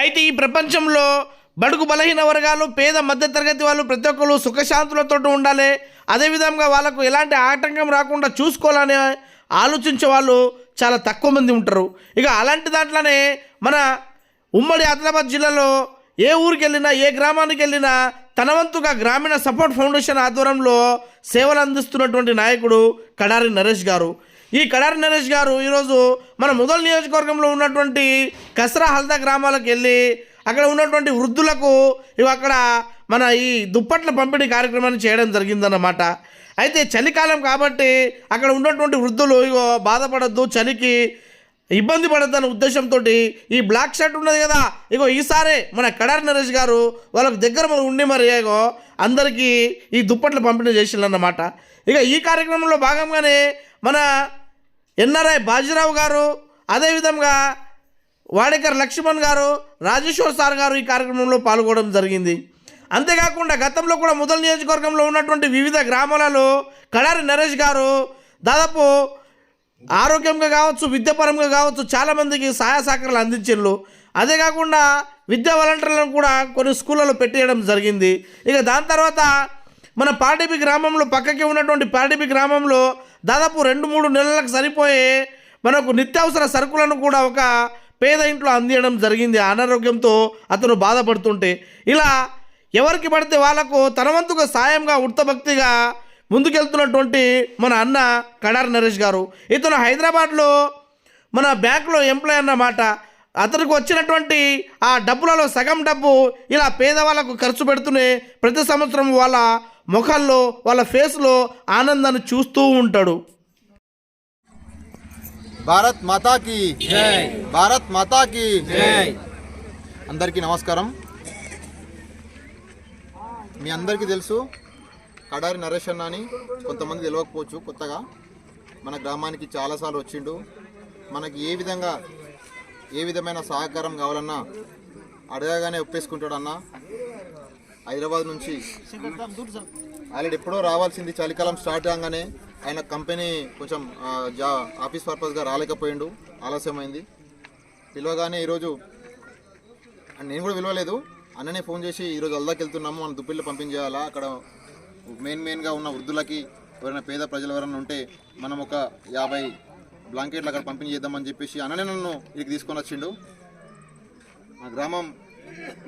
అయితే ఈ ప్రపంచంలో బడుగు బలహీన వర్గాలు పేద మధ్యతరగతి వాళ్ళు ప్రతి ఒక్కరు సుఖశాంతులతో ఉండాలి. అదేవిధంగా వాళ్ళకు ఎలాంటి ఆటంకం రాకుండా చూసుకోవాలని ఆలోచించే వాళ్ళు చాలా తక్కువ మంది ఉంటారు. ఇక అలాంటి దాంట్లోనే మన ఉమ్మడి ఆదిలాబాద్ జిల్లాలో ఏ ఊరికి వెళ్ళినా ఏ గ్రామానికి వెళ్ళినా తనవంతుగా గ్రామీణ సపోర్ట్ ఫౌండేషన్ ఆధ్వర్యంలో సేవలు అందిస్తున్నటువంటి నాయకుడు కడారి నరేష్ గారు. ఈ కడారి నరేష్ గారు ఈరోజు మన మొదలు నియోజకవర్గంలో ఉన్నటువంటి కసరా హల్దా గ్రామాలకు వెళ్ళి అక్కడ ఉన్నటువంటి వృద్ధులకు ఇవి అక్కడ మన ఈ దుప్పట్ల పంపిణీ కార్యక్రమాన్ని చేయడం జరిగిందన్నమాట. అయితే చలికాలం కాబట్టి అక్కడ ఉన్నటువంటి వృద్ధులు ఇగో బాధపడద్దు చలికి ఇబ్బంది పడద్దన్న ఉద్దేశంతో ఈ బ్లాక్ షర్ట్ ఉన్నది కదా ఇగో ఈసారే మన కడారి నరేష్ గారు వాళ్ళకి దగ్గర ఉండి మరి ఏగో అందరికీ ఈ దుప్పట్లు పంపిణీ చేసిందన్నమాట ఇక ఈ కార్యక్రమంలో భాగంగానే మన ఎన్ఆర్ఐ బాజీరావు గారు అదేవిధంగా వాడేకర్ లక్ష్మణ్ గారు రాజేశ్వర్ సార్ గారు ఈ కార్యక్రమంలో పాల్గొనడం జరిగింది. అంతేకాకుండా గతంలో కూడా మొదల నియోజకవర్గంలో ఉన్నటువంటి వివిధ గ్రామాలలో కడారి నరేష్ గారు దాదాపు ఆరోగ్యంగా కావచ్చు విద్యాపరంగా కావచ్చు చాలామందికి సహాయ సహకారాలు అందించారు అదే కాకుండా విద్యా వాలంటీర్లను కూడా కొన్ని స్కూళ్ళలో పెట్టేయడం జరిగింది. ఇక దాని తర్వాత మన పాడేపి గ్రామంలో పక్కకి ఉన్నటువంటి పాడేపి గ్రామంలో దాదాపు రెండు మూడు నెలలకు సరిపోయే మనకు నిత్యావసర సరుకులను కూడా ఒక పేద ఇంట్లో అందించడం జరిగింది. అనారోగ్యంతో అతను బాధపడుతుంటే ఇలా ఎవరికి పడితే వాళ్ళకు తన వంతుగా సాయంగా ఉత్తభక్తిగా ముందుకెళ్తున్నటువంటి మన అన్న కడార్ నరేష్ గారు. ఇతను హైదరాబాద్లో మన బ్యాంకులో ఎంప్లాయ్ అన్నమాట అతనికి వచ్చినటువంటి ఆ డబ్బులలో సగం డబ్బు ఇలా పేదవాళ్ళకు ఖర్చు పెడుతూనే ప్రతి సంవత్సరం వాళ్ళ ముఖాల్లో వాళ్ళ ఫేస్లో ఆనందాన్ని చూస్తూ ఉంటాడు. భారత్ మాతాకి భారత్ మాతాకి అందరికీ నమస్కారం. మీ అందరికీ తెలుసు కడారి నరేష్ అన్న అని కొంతమంది తెలియకపోవచ్చు కొత్తగా. మన గ్రామానికి చాలాసార్లు వచ్చిండు. మనకి ఏ విధంగా ఏ విధమైన సహకారం కావాలన్నా అడగగానే ఒప్పేసుకుంటాడు అన్న. హైదరాబాద్ నుంచి. ఆల్రెడీ ఎప్పుడో రావాల్సింది చలికాలం స్టార్ట్ కాగానే ఆయన కంపెనీ కొంచెం జా ఆఫీస్ పర్పస్గా రాలేకపోయిండు. ఆలస్యమైంది. పిలవగానే ఈరోజు నేను కూడా పిలవలేదు. అన్ననే ఫోన్ చేసి ఈరోజు అల్దాకి వెళ్తున్నాము మన దుప్పిళ్ళు పంపించేయాలా? అక్కడ మెయిన్ మెయిన్గా ఉన్న వృద్ధులకి ఎవరైనా పేద ప్రజలు ఎవరైనా ఉంటే మనం ఒక యాభై బ్లాంకెట్లు అక్కడ పంపిణీ చేద్దామని చెప్పేసి అన్ననే నన్ను ఇక్కడికి తీసుకొని వచ్చిండు. మా గ్రామం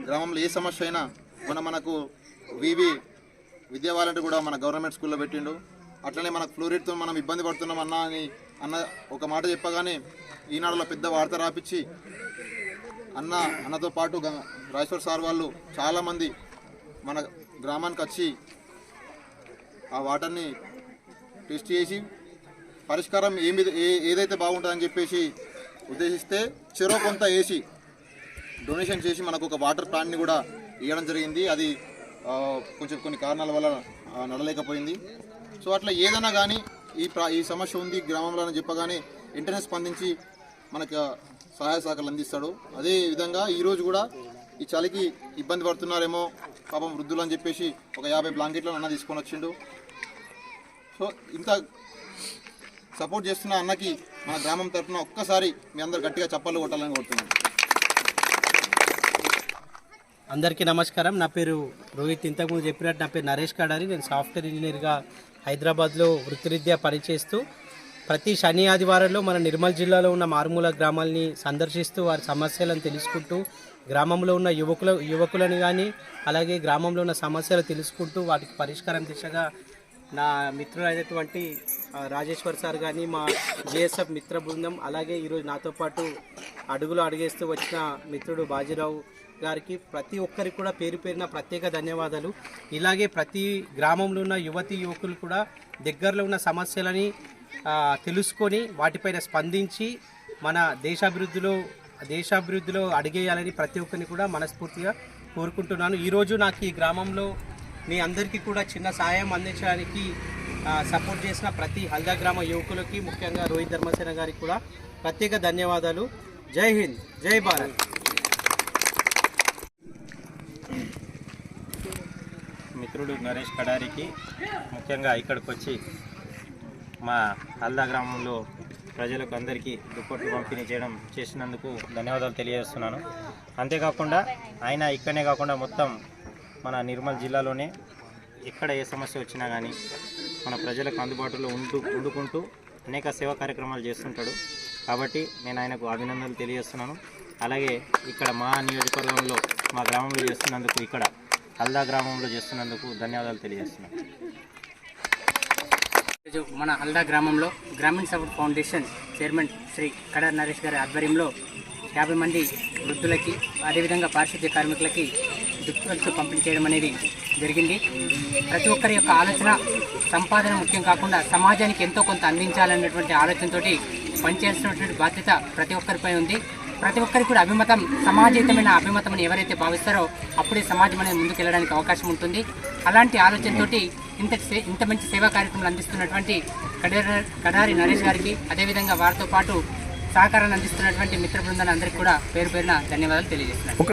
గ్రామంలో ఏ సమస్య అయినా మన మనకు వివి విద్యా వాలంటీర్ కూడా మన గవర్నమెంట్ స్కూల్లో పెట్టిండు. అట్లనే మనకు ఫ్లోరిడ్తో మనం ఇబ్బంది పడుతున్నాం అన్న అని అన్న ఒక మాట చెప్పగానే ఈనాడులో పెద్ద వార్త రాపిచ్చి అన్న అన్నతో పాటు గ- రాజేశ్వర్ సార్ వాళ్ళు చాలామంది మన గ్రామానికి వచ్చి ఆ వాటర్ని టెస్ట్ చేసి పరిష్కారం ఏమి ఏ- ఏదైతే బాగుంటుందని చెప్పేసి ఉద్దేశిస్తే చెరో కొంత వేసి డొనేషన్ చేసి మనకు ఒక వాటర్ ప్లాంట్ని కూడా ఇవ్వడం జరిగింది. అది కొంచెం కొన్ని కారణాల వల్ల నడలేకపోయింది. సో అట్లా ఏదైనా కానీ ఈ ప్రా ఈ సమస్య ఉంది గ్రామంలో అని చెప్పగానే వెంటనే స్పందించి మనకు సహాయ సహకారాలు అందిస్తాడు. అదే విధంగా ఈరోజు కూడా ఈ చలికి ఇబ్బంది పడుతున్నారేమో పాపం వృద్ధులు అని చెప్పేసి ఒక యాభై బ్లాంకెట్లను అన్న తీసుకొని వచ్చిండు. సో ఇంత సపోర్ట్ చేస్తున్న అన్నకి మన గ్రామం తరఫున ఒక్కసారి మీ అందరు గట్టిగా చప్పట్లు కొట్టాలని కోరుతున్నాను. అందరికీ నమస్కారం. నా పేరు రోహిత్. ఇంతకుముందు చెప్పినట్టు నా పేరు నరేష్ కాడారి. నేను సాఫ్ట్వేర్ ఇంజనీర్గా హైదరాబాద్లో వృత్తిరీత్యా పనిచేస్తూ ప్రతి శని ఆదివారంలో మన నిర్మల్ జిల్లాలో ఉన్న మారుమూల గ్రామాల్ని సందర్శిస్తూ వారి సమస్యలను తెలుసుకుంటూ గ్రామంలో ఉన్న యువకుల యువకులను కానీ అలాగే గ్రామంలో ఉన్న సమస్యలు తెలుసుకుంటూ వాటికి పరిష్కారం దిశగా నా మిత్రులైనటువంటి రాజేశ్వర్ సార్ కానీ మా జేఎస్ఎఫ్ మిత్ర బృందం అలాగే ఈరోజు నాతో పాటు అడుగులు అడిగేస్తూ వచ్చిన మిత్రుడు బాజీరావు గారికి ప్రతి ఒక్కరికి కూడా పేరు పేరిన ప్రత్యేక ధన్యవాదాలు. ఇలాగే ప్రతి గ్రామంలో ఉన్న యువతి యువకులు కూడా దగ్గరలో ఉన్న సమస్యలని తెలుసుకొని వాటిపైన స్పందించి మన దేశాభివృద్ధిలో దేశాభివృద్ధిలో అడిగేయాలని ప్రతి ఒక్కరిని కూడా మనస్ఫూర్తిగా కోరుకుంటున్నాను. ఈరోజు నాకు ఈ గ్రామంలో మీ అందరికీ కూడా చిన్న సాయం అందించడానికి సపోర్ట్ చేసిన ప్రతి హల్దా గ్రామ యువకులకి ముఖ్యంగా రోహిత్ ధర్మసేన గారికి కూడా ప్రత్యేక ధన్యవాదాలు. జై హింద్ జై భారత్. మిత్రుడు నరేష్ కడారికి ముఖ్యంగా ఇక్కడికి వచ్చి మా హల్దా గ్రామంలో ప్రజలకు అందరికీ దుప్పట్లు పంపిణీ చేయడం చేసినందుకు ధన్యవాదాలు తెలియజేస్తున్నాను. అంతేకాకుండా ఆయన ఇక్కడనే కాకుండా మొత్తం మన నిర్మల్ జిల్లాలోనే ఎక్కడ ఏ సమస్య వచ్చినా కానీ మన ప్రజలకు అందుబాటులో ఉంటూ ఉండుకుంటూ అనేక సేవా కార్యక్రమాలు చేస్తుంటాడు. కాబట్టి నేను ఆయనకు అభినందనలు తెలియజేస్తున్నాను. అలాగే ఇక్కడ మా నియోజకవర్గంలో మా గ్రామంలో చేస్తున్నందుకు ఇక్కడ హల్దా గ్రామంలో చేస్తున్నందుకు ధన్యవాదాలు తెలియజేస్తున్నాను ఈరోజు మన హల్దా గ్రామంలో గ్రామీణ support foundation chairman Shri Kadar Naresh గారి ఆధ్వర్యంలో యాభై మంది వృద్ధులకి అదేవిధంగా పారిశుద్ధ్య కార్మికులకి దుస్తులతో పంపిణీ చేయడం అనేది జరిగింది. ప్రతి ఒక్కరి యొక్క ఆలోచన సంపాదన ముఖ్యం కాకుండా సమాజానికి ఎంతో కొంత అందించాలన్నటువంటి ఆలోచనతోటి పనిచేయాల్సినటువంటి బాధ్యత ప్రతి ఒక్కరిపై ఉంది. ప్రతి ఒక్కరికి కూడా అభిమతం సమాజయుతమైన అభిమతం ఎవరైతే భావిస్తారో అప్పుడే సమాజం అనేది ముందుకెళ్ళడానికి అవకాశం ఉంటుంది. అలాంటి ఆలోచనతోటి ఇంత సే- ఇంత మంచి సేవా కార్యక్రమాలు అందిస్తున్నటువంటి కడారి కడారి నరేష్ గారికి అదేవిధంగా వారితో పాటు సహకారాన్ని అందిస్తున్నటువంటి మిత్ర బృందాన్ని అందరికీ కూడా పేరు పేరున ధన్యవాదాలు తెలియజేస్తున్నాను.